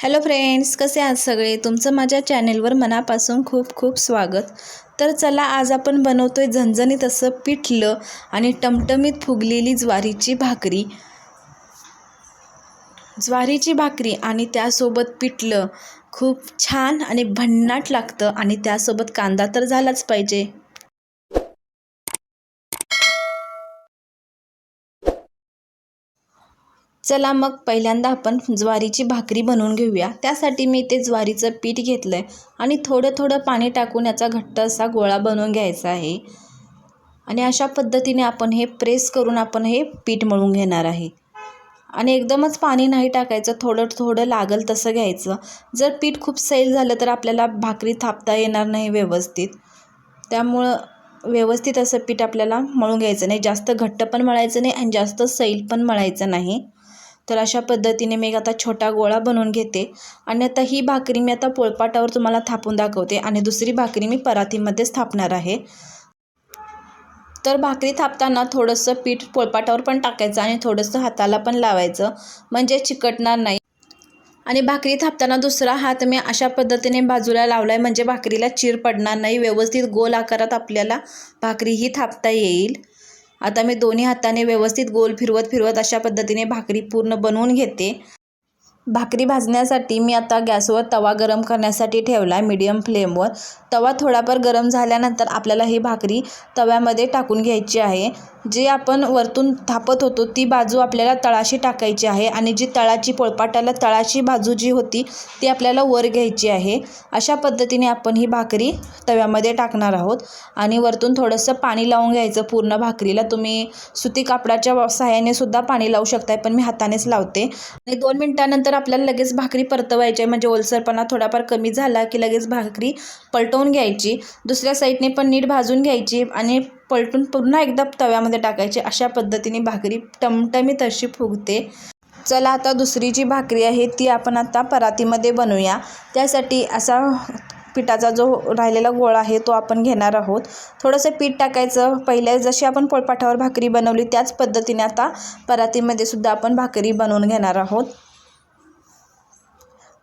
Hello friends कसे आहात सगळे? तुमचं माझ्या चॅनेलवर मनापासून खूप खूप स्वागत. तर चला आज आपण बनवतोय झणझणीत असं पिठलं आणि टमटमीत फुगलेली ज्वारीची भाकरी. ज्वारीची भाकरी आणि त्यासोबत पिठलं. खूप छान आणि भन्नाट लागतं आणि त्यासोबत कांदा तर झालाच पाहिजे. चला मग पहिल्यांदा आपण ज्वारीची भाकरी बनवून घेऊया. त्यासाठी मी ते ज्वारीचं पीठ घेतलं आहे आणि थोडं थोडं पाणी टाकून याचा घट्ट असा गोळा बनवून घ्यायचा आहे. आणि अशा पद्धतीने आपण हे प्रेस करून आपण हे पीठ मळून घेणार आहे. आणि एकदमच पाणी नाही टाकायचं थोडं थोडं लागल तसं घ्यायचं. जर पीठ खूप सैल झालं तर आपल्याला भाकरी थापता येणार नाही व्यवस्थित. त्यामुळं व्यवस्थित असं पीठ आपल्याला मळून घ्यायचं नाही. जास्त घट्ट पण मळायचं नाही आणि जास्त सैल पण मळायचं नाही. तर अशा पद्धतीने मी आता छोटा गोळा बनवून घेते. आणि आता ही भाकरी मी आता पोळपाटावर तुम्हाला थापून दाखवते. आणि दुसरी भाकरी मी परातीमध्येच थापणार आहे. तर भाकरी थापताना थोडंसं पीठ पोळपाटावर पण टाकायचं आणि थोडंसं हाताला पण लावायचं. म्हणजे चिकटणार नाही. आणि भाकरी थापताना दुसरा हात मी अशा पद्धतीने बाजूला लावला आहे म्हणजे भाकरीला चीर पडणार नाही. व्यवस्थित गोल आकारात आपल्याला भाकरी ही थापता येईल. आता मी दोन्ही हाताने व्यवस्थित गोल फिरवत फिरवत अशा पद्धतीने भाकरी पूर्ण बनवून घेते. भाकरी भाजण्यासाठी मी आता गॅसवर तवा गरम करण्यासाठी ठेवला आहे मीडियम फ्लेमवर तवा थोडाफार गरम झाल्यानंतर आपल्याला ही भाकरी तव्यामध्ये टाकून घ्यायची आहे. जी आपण वरतून थापत होतो ती बाजू आपल्याला तळाशी टाकायची आहे आणि जी तळाची पोळपाटाला तळाची बाजू जी होती ती आपल्याला वर घ्यायची आहे. अशा पद्धतीने आपण ही भाकरी तव्यामध्ये टाकणार आहोत आणि वरतून थोडंसं पाणी लावून घ्यायचं. पूर्ण भाकरीला तुम्ही सुती कापडाच्या सहाय्याने सुद्धा पाणी लावू शकताय पण मी हातानेच लावते. आणि दोन मिनटानंतर आपल्याला लगेच भाकरी परतवायची आहे. म्हणजे ओलसरपणा थोडाफार कमी झाला की लगेच भाकरी पलटवून घ्यायची. दुसऱ्या साईडने पण नीट भाजून घ्यायची आणि पलटून पुन्हा एकदा तव्यामध्ये टाकायची. अशा पद्धतीने भाकरी टमटमीत अशी फुगते. चला आता दुसरी जी भाकरी आहे ती आपण आता परातीमध्ये बनवूया. त्यासाठी असा पिठाचा जो राहिलेला गोळा आहे तो आपण घेणार आहोत. थोडंसं पीठ टाकायचं. पहिले जशी आपण पोळपाठावर भाकरी बनवली त्याच पद्धतीने आता परातीमध्ये सुद्धा आपण भाकरी बनवून घेणार आहोत.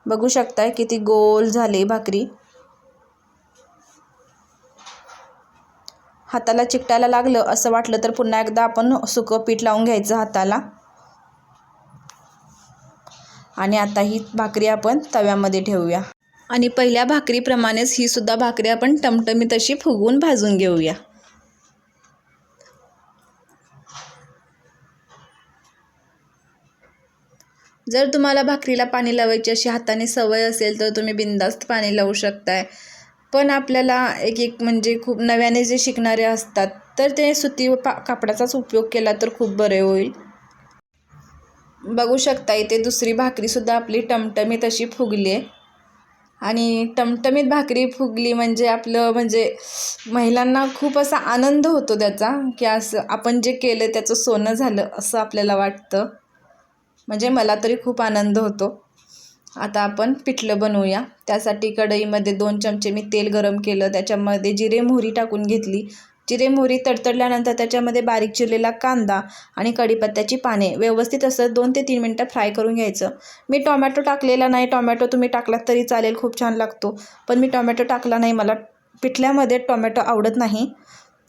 बघू शकताय किती गोल झाली भाकरी. हाताला चिकटायला लागलं असं वाटलं तर पुन्हा एकदा आपण सुकं पीठ लावून घ्यायचं हाताला. आणि आता ही भाकरी आपण तव्यामध्ये ठेवूया. आणि पहिल्या भाकरीप्रमाणेच ही सुद्धा भाकरी आपण टमटमीत अशी फुगवून भाजून घेऊया. जर तुम्हाला भाकरीला पाणी लावायची अशी हाताने सवय असेल तर तुम्ही बिंदास्त पाणी लावू शकताय. पण आपल्याला एक एक म्हणजे खूप नव्याने जे शिकणारे असतात तर ते सुती पा कापडाचाच उपयोग केला तर खूप बरे होईल. बघू शकता इथे दुसरी भाकरीसुद्धा आपली टमटमीत अशी फुगली आहे. आणि टमटमीत भाकरी फुगली म्हणजे आपलं म्हणजे महिलांना खूप असा आनंद होतो त्याचा की असं आपण जे केलं त्याचं सोनं झालं असं आपल्याला वाटतं. म्हणजे मला तरी खूप आनंद होतो. आता आपण पिठलं बनवूया. त्यासाठी कढईमध्ये दोन चमचे मी तेल गरम केलं. त्याच्यामध्ये जिरे मोहरी टाकून घेतली. जिरे मोहरी तडतडल्यानंतर त्याच्यामध्ये बारीक चिरलेला कांदा आणि कढीपत्त्याची पाने व्यवस्थित असं दोन ते तीन मिनटं फ्राय करून घ्यायचं. मी टॉमॅटो टाकलेला नाही. टॉमॅटो तुम्ही टाकलात तरी चालेल. खूप छान लागतो. पण मी टॉमॅटो टाकला नाही. मला पिठल्यामध्ये टॉमॅटो आवडत नाही.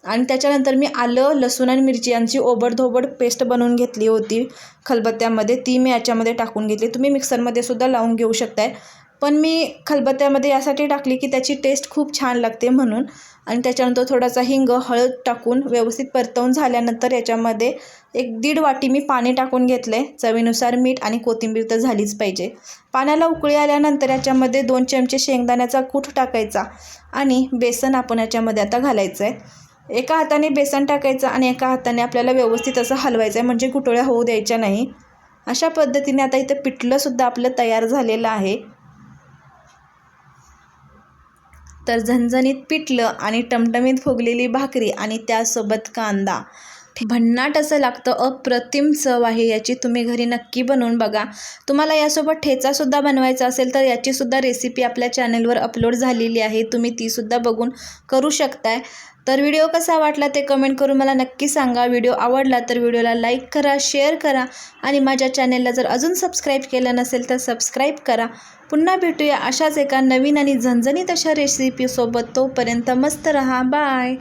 आणि त्याच्यानंतर मी आलं लसूण आणि मिरची यांची ओबडधोबड पेस्ट बनवून घेतली होती खलबत्त्यामध्ये. ती मी याच्यामध्ये टाकून घेतली. तुम्ही मिक्सरमध्ये सुद्धा लावून घेऊ शकताय. पण मी खलबत्त्यामध्ये यासाठी टाकली की त्याची टेस्ट खूप छान लागते म्हणून. आणि त्याच्यानंतर थोडासा हिंग हळद टाकून व्यवस्थित परतवून झाल्यानंतर याच्यामध्ये एक दीड वाटी मी पाणी टाकून घेतलं आहे चवीनुसार मीठ आणि कोथिंबीर तर झालीच पाहिजे. पाण्याला उकळी आल्यानंतर याच्यामध्ये दोन चमचे शेंगदाण्याचा कूट टाकायचा आणि बेसन आपण याच्यामध्ये आता घालायचं आहे एका हाताने बेसन टाकायचं आणि एका हाताने आपल्याला व्यवस्थित असं हलवायचं आहे म्हणजे गुटोळ्या होऊ द्यायच्या नाही. अशा पद्धतीने आता इथं पिठलंसुद्धा आपलं तयार झालेलं आहे. तर झणझणीत पिठलं आणि टमटमीत फुगलेली भाकरी आणि त्यासोबत कांदा. भन्नाट असं लागतं अप्रतिम चव आहे याची. तुम्ही घरी नक्की बनवून बघा. तुम्हाला यासोबत ठेचासुद्धा बनवायचा असेल तर याचीसुद्धा रेसिपी आपल्या चॅनलवर अपलोड झालेली आहे. तुम्ही तीसुद्धा बघून करू शकताय. तर व्हिडिओ कसा वाटला ते कमेंट करून मला नक्की सांगा. व्हिडिओ आवडला तर व्हिडिओला लाईक करा शेअर करा आणि माझ्या चॅनलला जर अजून सबस्क्राईब केलं नसेल तर सबस्क्राईब करा. पुन्हा भेटूया अशाच एका नवीन आणि झणझणीत अशा रेसिपीसोबत तोपर्यंत मस्त रहा. बाय